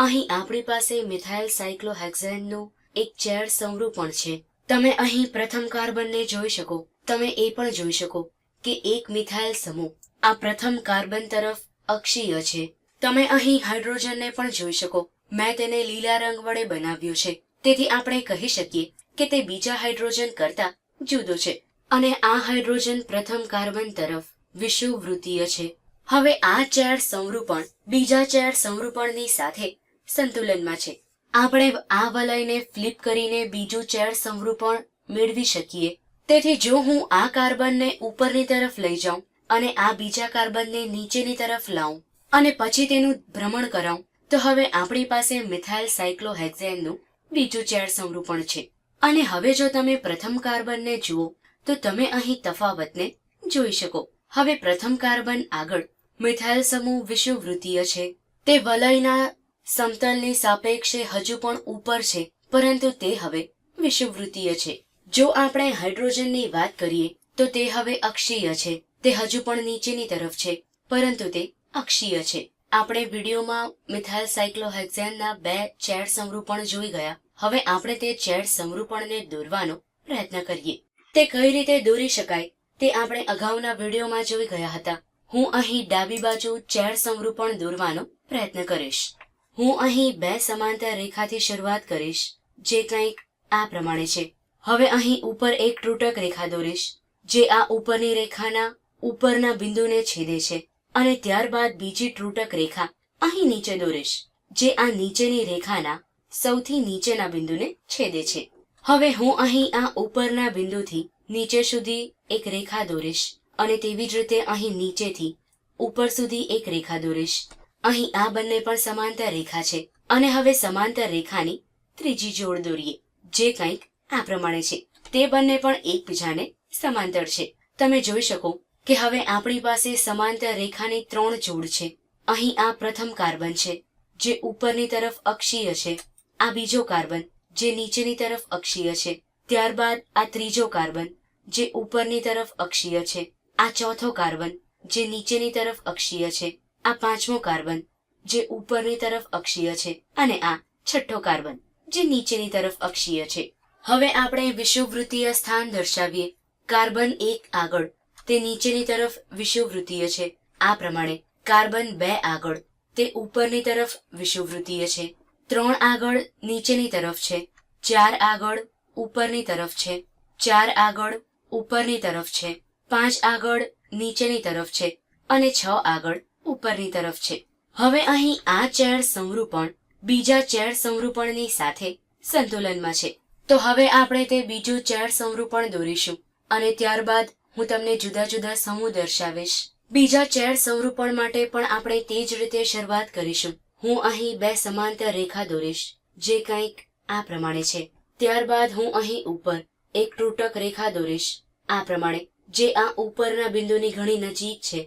અહીં આપણી પાસે મિથાઇલ સાયક્લોહેક્ઝેનનું એક ચેર સંરૂપણ છે. તમે અહીં પ્રથમ કાર્બનને જોઈ શકો. તમે એ પણ જોઈ શકો કે એક મિથાઇલ સમૂહ, આ પ્રથમ કાર્બન તરફ અક્ષીય છે. તમે અહીં હાઇડ્રોજનને પણ જોઈ શકો. મેં તેને લીલા રંગ વડે બનાવ્યો છે. તેથી આપણે કહી શકીએ કે તે બીજા હાઇડ્રોજન કરતા જુદો છે. અને આ હાઇડ્રોજન પ્રથમ કાર્બન તરફ વિષુવવૃત્તીય છે. હવે આ ચેર સંરૂપણ બીજા ચેર સંરૂપણની સાથે સંતુલનમાં છે. આપણે આ વલયને ફ્લિપ કરીને બીજું ચેર સંરૂપણ મેળવી શકીએ. તેથી જો હું આ કાર્બનને ઉપરની તરફ લઈ જાઉં અને આ બીજા કાર્બનને નીચેની તરફ લાવું અને પછી તેનું ભ્રમણ કરાવું, તો હવે આપણી પાસે મિથાઇલ સાયક્લોહેક્ઝેનનું બીજું ચેર સંરૂપણ છે. અને હવે જો તમે પ્રથમ કાર્બનને જુઓ, તો તમે અહીં તફાવતને જોઈ શકો. હવે પ્રથમ કાર્બન આગળ મિથાઇલ સમૂહ વિષુવવૃત્તીય છે. તે વલયના સમતલની સાપેક્ષે હજુ પણ ઉપર છે, પરંતુ તે હવે વિષુવવૃત્તીય છે. જો આપણે હાઇડ્રોજનની વાત કરીએ, તો તે હવે અક્ષીય છે. તે હજુ પણ નીચેની તરફ છે, પરંતુ તે અક્ષીય છે. આપણે વિડીયોમાં મિથાઇલ સાયક્લોહેક્ઝેનના બે ચેર સમરૂપણ જોઈ ગયા. હવે આપણે તે ચેર સમરૂપણને દોરવાનો પ્રયત્ન કરીએ. તે કઈ રીતે દોરી શકાય, તે આપણે અગાઉના વિડીયોમાં જોઈ ગયા હતા. હું અહીં ડાબી બાજુ ચેર સમરૂપણ દોરવાનો પ્રયત્ન કરીશ. હું અહીં બે સમાંતર રેખાથી શરૂઆત કરીશ, જે કંઈક આ પ્રમાણે છે. હવે અહીં ઉપર એક તૂટક રેખા દોરીશ, જે આ ઉપરની રેખાના ઉપરના બિંદુને છેદે છે અને ત્યારબાદ બીજી તૂટક રેખા અહીં નીચે દોરીશ, જે આ નીચેની રેખાના સૌથી નીચેના બિંદુને છેદે છે. હવે હું અહીં આ ઉપરના બિંદુથી નીચે સુધી એક રેખા દોરીશ અને તેવી જ રીતે અહીં નીચેથી ઉપર સુધી એક રેખા દોરીશ. અહીં આ બંને પણ સમાંતર રેખા છે. અને હવે સમાંતર રેખાની ત્રીજી જોડ દોરીએ, જે કંઈક આ પ્રમાણે છે. તે બંને પણ એકબીજાને સમાંતર છે. તમે જોઈ શકો કે હવે આપણી પાસે સમાંતર રેખાની ત્રણ જોડ છે. અહીં આ પ્રથમ કાર્બન છે, જે ઉપરની તરફ અક્ષીય છે. આ બીજો કાર્બન, જે નીચેની તરફ અક્ષીય છે. ત્યારબાદ આ ત્રીજો કાર્બન, જે ઉપરની તરફ અક્ષીય છે. આ ચોથો કાર્બન, જે નીચેની તરફ અક્ષીય છે. આ પાંચમો કાર્બન, જે ઉપરની તરફ અક્ષીય છે, અને આ છઠ્ઠો કાર્બન, જે નીચેની તરફ અક્ષીય છે. હવે આપણે વિષુવવૃત્તીય સ્થાન દર્શાવીએ. કાર્બન એક આગળ, તે નીચેની તરફ વિષુવવૃત્તીય છે. આ પ્રમાણે કાર્બન બે આગળ, તે ઉપરની તરફ વિષુવવૃત્તીય છે. ત્રણ આગળ નીચેની તરફ છે. ચાર આગળ ઉપરની તરફ છે. ચાર આગળ ઉપરની તરફ છે. પાંચ આગળ નીચેની તરફ છે. અને છ આગળ ઉપરની તરફ છે. હવે અહીં આ ચેર સંરૂપણ બીજા ચેર સંરૂપણની સાથે સંતુલનમાં છે. તો હવે આપણે તે બીજું ચેર સંરૂપણ દોરીશું અને ત્યારબાદ હું તમને જુદા જુદા સમૂહ દર્શાવીશ. બીજા ચેર સંરૂપણ માટે પણ આપણે તે જ રીતે શરૂઆત કરીશું. હું અહીં બે સમાંતર રેખા દોરીશ, જે કંઈક આ પ્રમાણે છે. ત્યારબાદ હું અહીં ઉપર એક તૂટક રેખા દોરીશ, આ પ્રમાણે, જે આ ઉપરના બિંદુની ઘણી નજીક છે.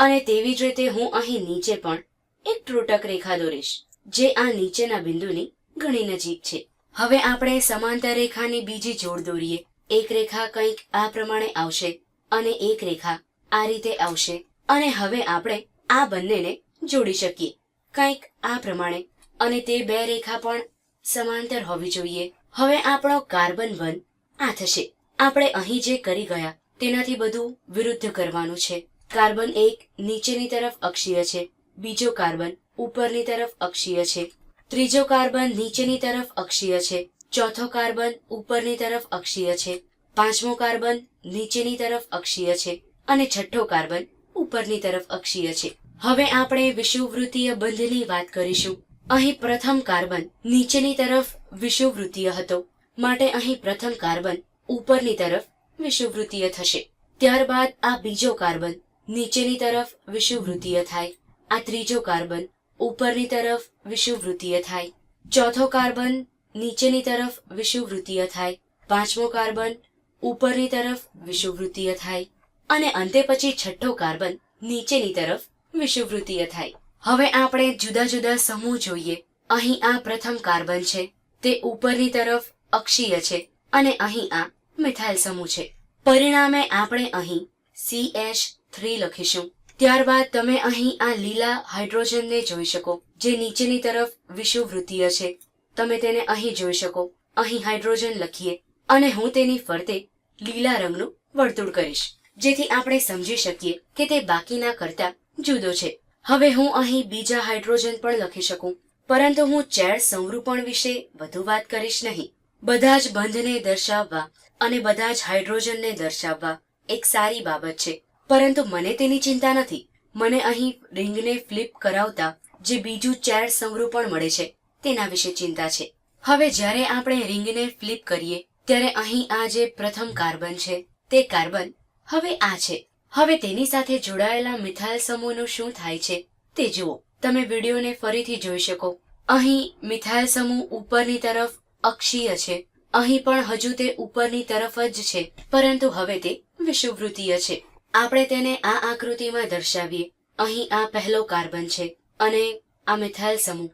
અને તેવી જ રીતે હું અહીં નીચે પણ એક ત્રુટક રેખા દોરીશ, જે આ નીચેના બિંદુની ઘણી નજીક છે. હવે આપણે સમાંતર રેખાની બીજી જોડ દોરીએ. એક રેખા કંઈક આ પ્રમાણે આવશે અને એક રેખા આ રીતે આવશે. અને હવે આપણે આ બંનેને જોડી શકીએ, કંઈક આ પ્રમાણે. અને તે બે રેખા પણ સમાંતર હોવી જોઈએ. હવે આપણો કાર્બન વન આ થશે. આપણે અહીં જે કરી ગયા, તેનાથી બધું વિરુદ્ધ કરવાનું છે. કાર્બન એક નીચેની તરફ અક્ષીય છે, બીજો કાર્બન ઉપરની તરફ અક્ષીય છે, ત્રીજો કાર્બન નીચેની તરફ અક્ષીય છે, ચોથો કાર્બન ઉપરની તરફ અક્ષીય છે, પાંચમો કાર્બન નીચેની તરફ અક્ષીય છે અને છઠ્ઠો કાર્બન ઉપરની તરફ અક્ષીય છે. હવે આપણે વિષુવવૃત્તીય બંધની વાત કરીશું. અહીં પ્રથમ કાર્બન નીચેની તરફ વિષુવવૃત્તીય હતો, માટે અહીં પ્રથમ કાર્બન ઉપરની તરફ વિષુવવૃત્તીય થશે. ત્યારબાદ આ બીજો કાર્બન નીચેની તરફ વિષુવવૃત્તીય થાય. આ ત્રીજો કાર્બન ઉપરની તરફ વિષુવવૃત્તીય થાય. ચોથો કાર્બન નીચેની તરફ વિષુવવૃત્તીય થાય. પાંચમો કાર્બન ઉપરની તરફ વિષુવવૃત્તીય થાય. અને અંતે પછી છઠ્ઠો કાર્બન નીચેની તરફ વિષુવવૃત્તીય થાય. હવે આપણે જુદા જુદા સમૂહ જોઈએ. અહીં આ પ્રથમ કાર્બન છે. તે ઉપરની તરફ અક્ષીય છે અને અહીં આ મિથાઇલ સમૂહ છે. પરિણામે આપણે અહીં સી એચ થ્રી લખીશું. ત્યારબાદ તમે અહીં આ લીલા હાઇડ્રોજનને જોઈ શકો, જે નીચેની તરફ વિષુવવૃત્તીય છે. તમે તેને અહીં જોઈ શકો. અહીં હાઇડ્રોજન લખીએ અને હું તેની ફરતે લીલા રંગનું વર્તુળ કરીશ. જેથી આપણે સમજી શકીએ કે તે બાકીના કરતા જુદો છે. હવે હું અહીં બીજા હાઇડ્રોજન પણ લખી શકું. પરંતુ હું ચેર સંરૂપણ વિશે વધુ વાત કરીશ નહીં. બધા જ બંધને દર્શાવવા અને બધા જ હાઇડ્રોજનને દર્શાવવા એક સારી બાબત છે. પરંતુ મને તેની ચિંતા નથી. મને અહીં રિંગને ફ્લિપ કરાવતા જે બીજું ચેર સંરૂપણ મળે છે, તેના વિશે ચિંતા છે. હવે જ્યારે આપણે રિંગને ફ્લિપ કરીએ, ત્યારે અહીં આ જે પ્રથમ કાર્બન છે, તે કાર્બન હવે આ છે. હવે તેની સાથે જોડાયેલા મિથાઇલ સમૂહનું શું થાય છે, તે જુઓ. તમે વિડીયોને ફરીથી જોઈ શકો. અહીં મિથાઇલ સમૂહ ઉપરની તરફ અક્ષીય છે. અહીં પણ હજુ તે ઉપરની તરફ જ છે, પરંતુ હવે તે વિષુવવૃત્તીય છે. આપણે તેને આ આકૃતિમાં દર્શાવીએ. અહીં આ પહેલો કાર્બન છે અને આ મિથાઇલ સમૂહ.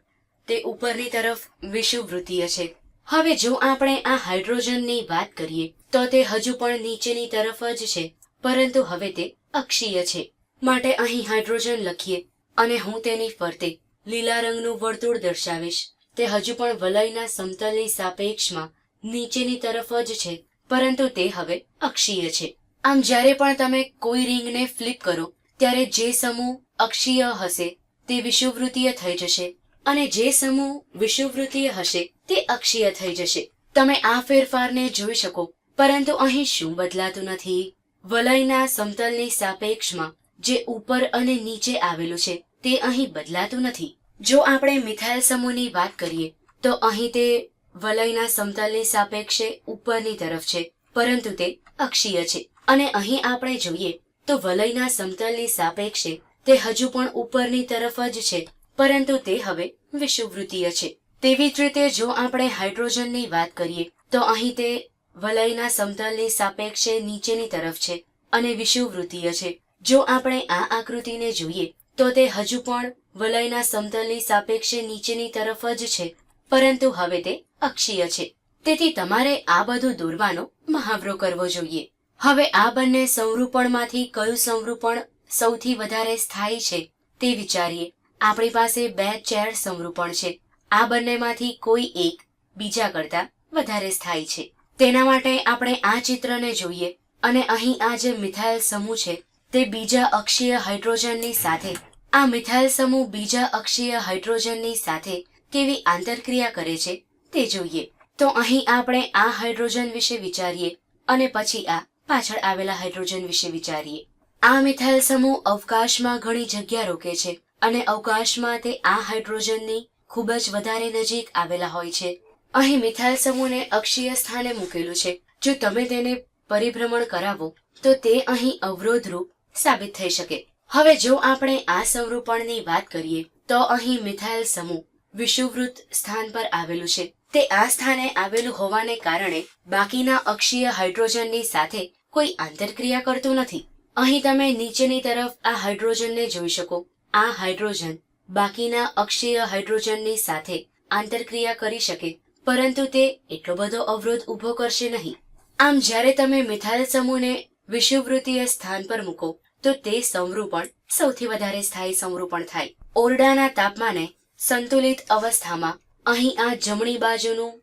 તે ઉપરની તરફ વિષુવવૃત્તીય છે. હવે જો આપણે આ હાઇડ્રોજનની વાત કરીએ, તો તે હજુ પણ નીચેની તરફ જ છે, પરંતુ હવે તે અક્ષીય છે. માટે અહીં હાઇડ્રોજન લખીએ, અને હું તેની ફરતે લીલા રંગનું વર્તુળ દર્શાવીશ. તે હજુ પણ વલયના સમતલની સાપેક્ષમાં નીચેની તરફ જ છે, પરંતુ તે હવે અક્ષીય છે. આમ જ્યારે પણ તમે કોઈ રિંગને ફ્લિપ કરો, ત્યારે જે સમૂહ અક્ષીય હશે, તે વિષુવવૃત્તીય થઈ જશે અને જે સમૂહ વિષુવવૃત્તીય હશે, તે અક્ષીય થઈ જશે. તમે આ ફેરફારને જોઈ શકો, પરંતુ અહીં શું બદલાતું નથી? વલયના સમતલની સાપેક્ષમાં જે ઉપર અને નીચે આવેલું છે, તે અહીં બદલાતું નથી. જો આપણે મિથાઇલ સમૂહની વાત કરીએ, તો અહીં તે વલયના સમતલની સાપેક્ષે ઉપરની તરફ છે, પરંતુ તે અક્ષીય છે. અને અહીં આપણે જોઈએ તો વલયના સમતલની સાપેક્ષે તે હજુ પણ ઉપરની તરફ જ છે, પરંતુ તે હવે વિષુવવૃત્તીય છે. તેવી જ રીતે જો આપણે હાઇડ્રોજનની વાત કરીએ, તો અહીં તે વલયના સમતલની સાપેક્ષે નીચેની તરફ છે અને વિષુવવૃત્તીય છે. જો આપણે આ આકૃતિને જોઈએ, તો તે હજુ પણ વલયના સમતલની સાપેક્ષે નીચેની તરફ જ છે, પરંતુ હવે તે અક્ષીય છે. તેથી તમારે આ બધું દોરવાનો મહાવરો કરવો જોઈએ. હવે આ બંને સંરૂપણમાંથી કયું સંરૂપણ સૌથી વધારે સ્થાયી છે તે વિચારીએ. આપણી પાસે બે ચેર સંરૂપણ છે. આ બંનેમાંથી કોઈ એક બીજા કરતા વધારે સ્થાયી છે. તેના માટે આપણે આ ચિત્રને જોઈએ અને અહીં આ જે મિથાઇલ સમૂહ છે તે બીજા અક્ષીય હાઇડ્રોજનની સાથે, આ મિથાઇલ સમૂહ બીજા અક્ષીય હાઇડ્રોજનની સાથે કેવી આંતરક્રિયા કરે છે તે જોઈએ. તો અહીં આપણે આ હાઇડ્રોજન વિશે વિચારીએ અને પછી આ પાછળ આવેલા હાઇડ્રોજન વિશે વિચારીએ. આ મિથાઇલ સમૂહ અવકાશમાં ઘણી જગ્યા રોકે છે અને અવકાશમાં તે આ હાઇડ્રોજનની ખૂબ જ વધારે નજીક આવેલા હોય છે. અહીં મિથાઇલ સમૂહને અક્ષીય સ્થાને મૂકેલું છે. જો તમે તેને પરિભ્રમણ કરાવો, તો તે અહીં અવરોધરૂપ સાબિત થઈ શકે. હવે જો આપણે આ સંરૂપણની વાત કરીએ, તો અહીં મિથાઇલ સમૂહ વિષુવૃત સ્થાન પર આવેલું છે. તે આ સ્થાને આવેલું હોવાને કારણે બાકીના અક્ષીય હાઇડ્રોજનની સાથે કોઈ આંતરક્રિયા કરતું નથી. અહીં તમે નીચેની તરફ આ હાઇડ્રોજનને જોઈ શકો. આ હાઇડ્રોજન બાકીના અક્ષીય હાઇડ્રોજનની સાથે આંતરક્રિયા કરી શકે, પરંતુ તે એટલો બધો અવરોધ ઊભો કરશે નહીં. આમ જ્યારે તમે મિથાઇલ સમૂહને વિષુવવૃત્તીય સ્થાન પર મૂકો, તો તે સંરૂપણ, સૌથી વધારે સ્થાયી સંરૂપણ થાય. ઓરડાના તાપમાને સંતુલિત અવસ્થામાં અહીં આ જમણી બાજુનું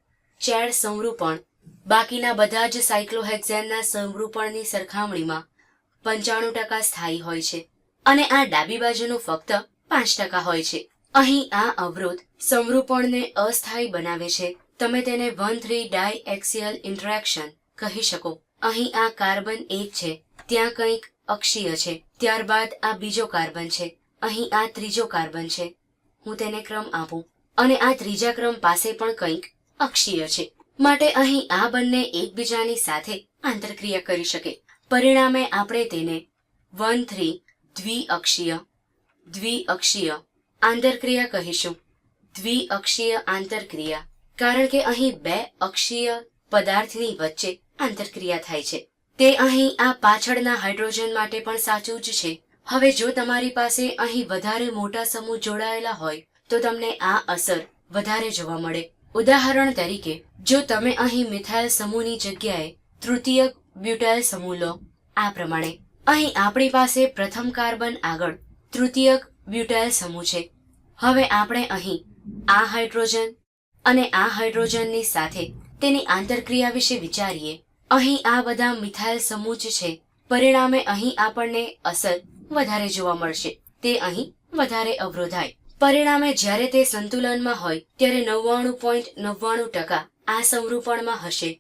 ચેડ સંરૂપણ બાકીના બધા જ સાયક્લોહેક્ઝેનના સંરૂપણની સરખામણીમાં પંચાણું ટકા સ્થાયી હોય છે અને આ ડાબી બાજુનું ફક્ત પાંચ ટકા હોય છે. અહીં આ અવરોધ સંરૂપણને અસ્થાયી બનાવે છે. તમે તેને one three diaxial interaction કહી શકો. અહીં આ કાર્બન એક છે, ત્યાં કંઈક અક્ષીય છે. ત્યારબાદ આ બીજો કાર્બન છે. અહીં આ ત્રીજો કાર્બન છે. હું તેને ક્રમ આપું. અને આ ત્રીજા ક્રમ પાસે પણ કંઈક અક્ષીય છે. માટે અહીં આ બંને એકબીજાની સાથે આંતરક્રિયા કરી શકે. પરિણામે આપણે તેને વન થ્રી દ્વિઅક્ષીય દ્વિઅક્ષીય આંતરક્રિયા કહીશું. દ્વિઅક્ષીય આંતરક્રિયા, કારણ કે અહીં બે અક્ષીય પદાર્થની વચ્ચે આંતરક્રિયા થાય છે. તે અહીં આ પાછળના હાઇડ્રોજન માટે પણ સાચું જ છે. હવે જો તમારી પાસે અહીં વધારે મોટા સમૂહ જોડાયેલા હોય, તો તમને આ અસર વધારે જોવા મળે. ઉદાહરણ તરીકે, જો તમે અહીં મિથાઇલ સમૂહની જગ્યાએ તૃતીય બ્યુટાઇલ સમૂહ લો, આ પ્રમાણે, અહીં આપણી પાસે પ્રથમ કાર્બન આગળ તૃતીયક બ્યુટાઇલ સમૂહ છે. હવે આપણે અહીં આ હાઇડ્રોજન અને આ હાઇડ્રોજનની સાથે તેની આંતરક્રિયા વિશે વિચારીએ. અહીં આ બધા મિથાઇલ સમૂહ જ છે. પરિણામે અહીં આપણને અસર વધારે જોવા મળશે. તે અહીં વધારે અવરોધાય. પરિણામે જ્યારે તે સંતુલનમાં હોય ત્યારે નવ્વાણું પોઈન્ટ નવ્વાણું ટકા આ સંરૂપણમાં હશે.